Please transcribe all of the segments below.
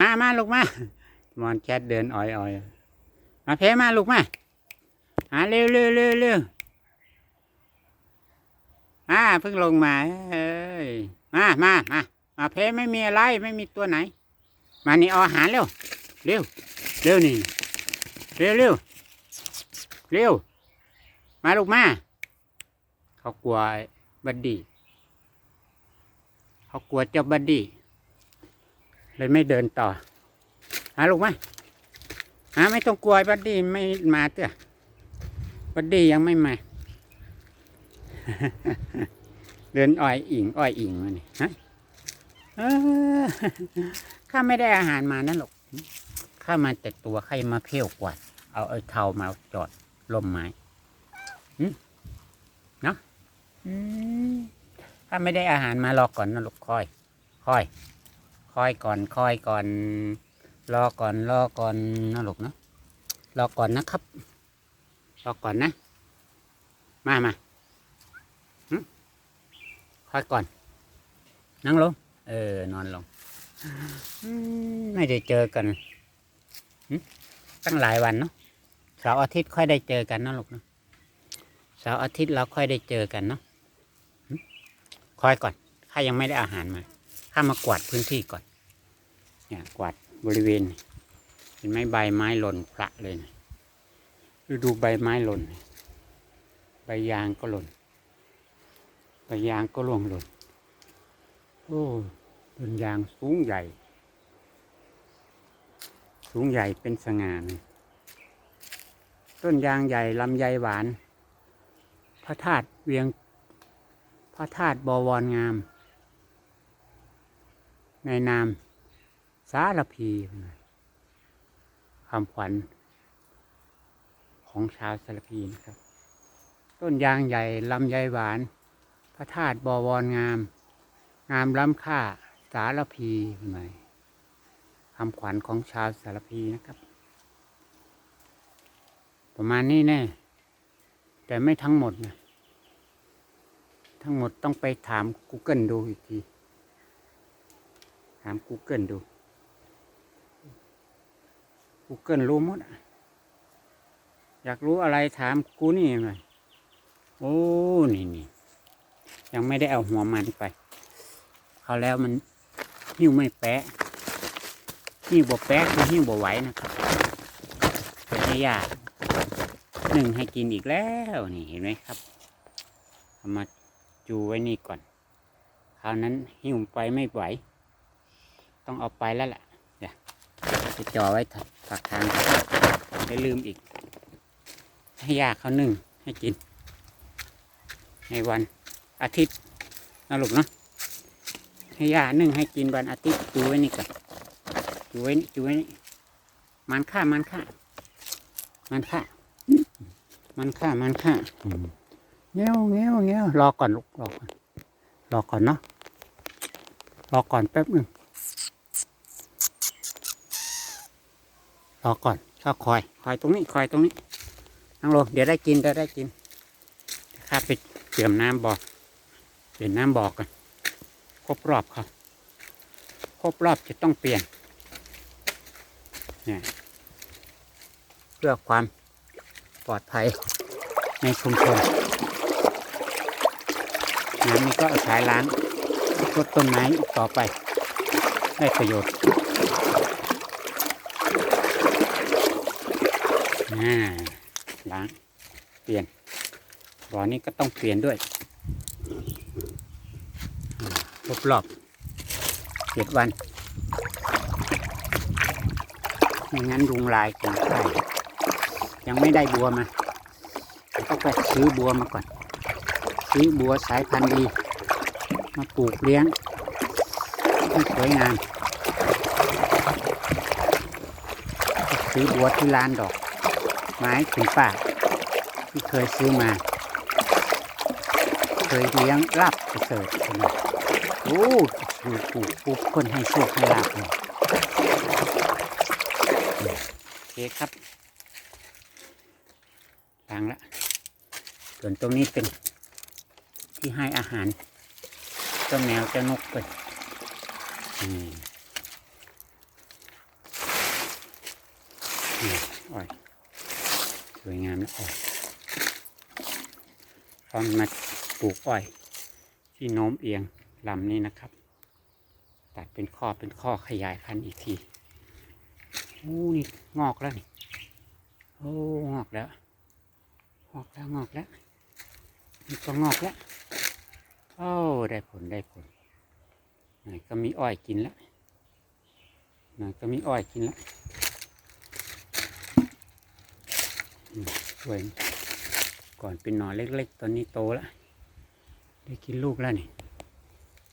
มามาลูกมามอนแคทเดินอ่อยอ่อยมาเพมาลูกมาหาเร็วเร็วเร็วเร็วมาเพิ่งลงมาเอ้ยมามามามาเพไม่มีอะไรไม่มีตัวไหน มานี่เอาอาหารเร็วเร็วเร็วนี่เร็วเร็วเร็วมาลูกมาเขากลัวบัดดี้เขากลัวเจ้าบัดดี้ เลยไม่เดินต่อหาลูกไหมหาไม่ต้องกลัวบัดดี้ไม่มาเถอะบัดดี้ยังไม่มา เดินอ้อยอิงอ้อยอิงมานี่ฮะเออข้าไม่ได้อาหารมานะลูกข้ามาแต่ตัวใครมาเพี้ยวกวาดเอาไอ้เทามาจอดลมไม้เนาะข้าไม่ได้อาหารมารอก่อนนะลูกคอยคอย อยก่อนคอยก่อน รอก่อนรอก่อนนะลูกเนาะรอก่อนนะครับ รอก่อนนะ มามาคอยก่อน นั่งลง เออ นอนลงไม่ได้เจอกันตั้งหลายวันเนาะเสาร์อาทิตย์ค่อยได้เจอกันนาะลูกเนาะเสาร์อาทิตย์เราค่อยได้เจอกันเนาะคอยก่อนข้ายังไม่ได้อาหารมาข้ามากวาดพื้นที่ก่อน เนี่ยกวาดบริเวณเห็นไหมใบไม้หล่นพระเลยนะดูดูใบไม้หล่น ใบยางก็หล่น ใบยางก็ร่วงหล่น โอ้ต้นยางสูงใหญ่ สูงใหญ่เป็นสง่าเลยต้นยางใหญ่ลำไยหวาน พระธาตุเวียง พระธาตุบวรงาม ในนาม สารพีคำขวัญของชาวสารพีนะครับ ต้นยางใหญ่ลำไยหวาน พระธาตุบวรงาม งามล้ำค่าสารพีหน่คำขวัญของชาวสารพีนะครับ ประมาณนี้แน่ แต่ไม่ทั้งหมดนะ ทั้งหมดต้องไปถาม Google ดูอีกที ถาม Google ดู Google รู้หมด อยากรู้อะไรถามกูนี่หน่อยโอ้ นี่นี่ยังไม่ได้เอาหัวมันไปเขาแล้วมันหิ้วไม่แปะหิ้วบ่แปะคือหิ้วบ่ไหวนะครับเป็นให้ยากหนึ่งให้กินอีกแล้วนี่เห็นไหมครับเอามาจูไว้นี่ก่อน คราวนั้นหิ้วไปไม่ไหว ต้องเอาไปแล้วล่ะ จะจ่อไว้ผักทางไม่ลืมอีก ให้ยาเขาหนึ่งให้กิน ในวันอาทิตย์นะลูกเนาะให้ยาหนึ่งให้กินวันอาทิตย์ดูไว้นี่ก่อนดูไว้ดูไว้นี่มันค่ามันค่ามันค่ามันค่ามันค่าเงี้ยวเงี้ยวเงี้ยวรอก่อนลูกรอก่อนรอก่อนเนาะรอก่อนแป๊บหนึ่ง รอก่อนก็คอย คอยตรงนี้ คอยตรงนี้นั่งลงเดี๋ยวได้กินเดี๋ยวได้กินข้าไปเตรียมน้ำบอกเปลี่ยนน้ำบอกกันครบรอบเขาครบรอบจะต้องเปลี่ยนเนี่ยเพื่อความปลอดภัยในชุมชนน้ำนี้ก็เอาใช้ล้างรดต้นไม้อีกต่อไป ได้ประโยชน์ อ่าล้างเปลี่ยนบ่อนี้ก็ต้องเปลี่ยนด้วยอ่าครบรอบเจ็ดวันไม่งั้นรุงลายกินไข่ยังไม่ได้บัวมาต้องไปซื้อบัวมาก่อน ซื้อบัวสายพันธุ์ดีมาปลูกเลี้ยงให้สวยงามซื้อบัวที่ร้านดอก ไม้ถึงป่า ที่เคยซื้อมา เคยเลี้ยงลาบปเสริฐใช่ไหมโอ้ดูปลูกปลูกคนให้โชคให้ลาบเลยโอเคครับล้างละส่วนตรงนี้เป็นที่ให้อาหารเจ้าแมวเจ้านกไปอืมนี่อ้อย วยงามนะอ้อยตอนมาปลูกอ้อย ที่โน้มเอียงลำนี้นะครับ ตัดเป็นข้อเป็นข้อขยายพันธุ์อีกทีโอ้นี่งอกแล้วนี่โอ้งอกแล้วงอกแล้วงอกแล้วนี่ก็งอกแล้วโอ้ได้ผลได้ผลหน่อยก็มีอ้อยกินแล้วหน่อยก็มีอ้อยกินแล้วอืมส วย ก่อนเป็นหน่อเล็ก ๆ ตอนนี้โตแล้ว ได้กินลูกแล้วนี่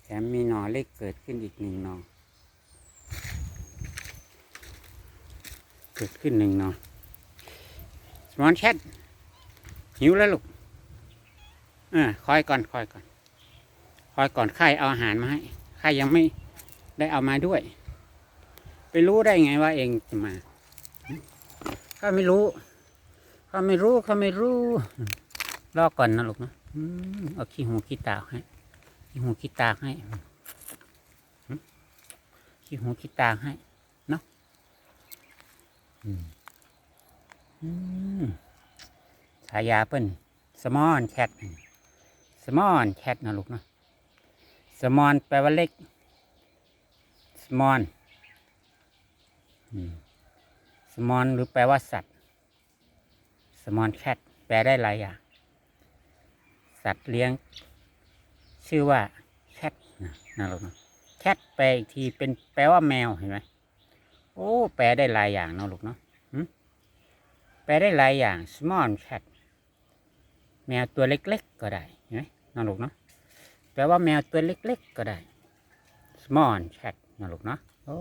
แถมมีหน่อเล็กเกิดขึ้นอีกหนึ่งหน่อ เกิดขึ้นหนึ่งหน่อสมอนแชทหิวแล้วลูกเออคอยก่อนคอยก่อนคอยก่อนข้าเอาอาหารมาให้ข้ายังไม่ได้เอามาด้วย ไปรู้ได้ไงว่าเองจะมาข้าไม่รู้ ขาไม่รู้เขาไม่รู้รอก่อนนะลูกนะเอาขี้หูขี้ตาให้ขี้หูขี้ตาให้ขี้หูขี้ตาให้เนาะอืมอืมฉายาเปิ้นสมอนแคทสมอนแคทนะลูกนะสมอนแปลว่าเล็กสมอนสมอนหรือแปลว่าสัตว สมอนแคทแปลได้หลายอย่างสัตว์เลี้ยง ชื่อว่าแคทนะลูกนะแคทแปลอีกทีเป็นแปลว่าแมวเห็นไหมโอ้แปลได้หลายอย่างเนาะลูกเนาะแปลได้หลายอย่าง small cat แมวตัวเล็กๆ ก็ได้เห็นไหมนะลูกเนาะแปลว่าแมวตัวเล็กๆ ก็ได้ small cat นะลูกเนาะโอ้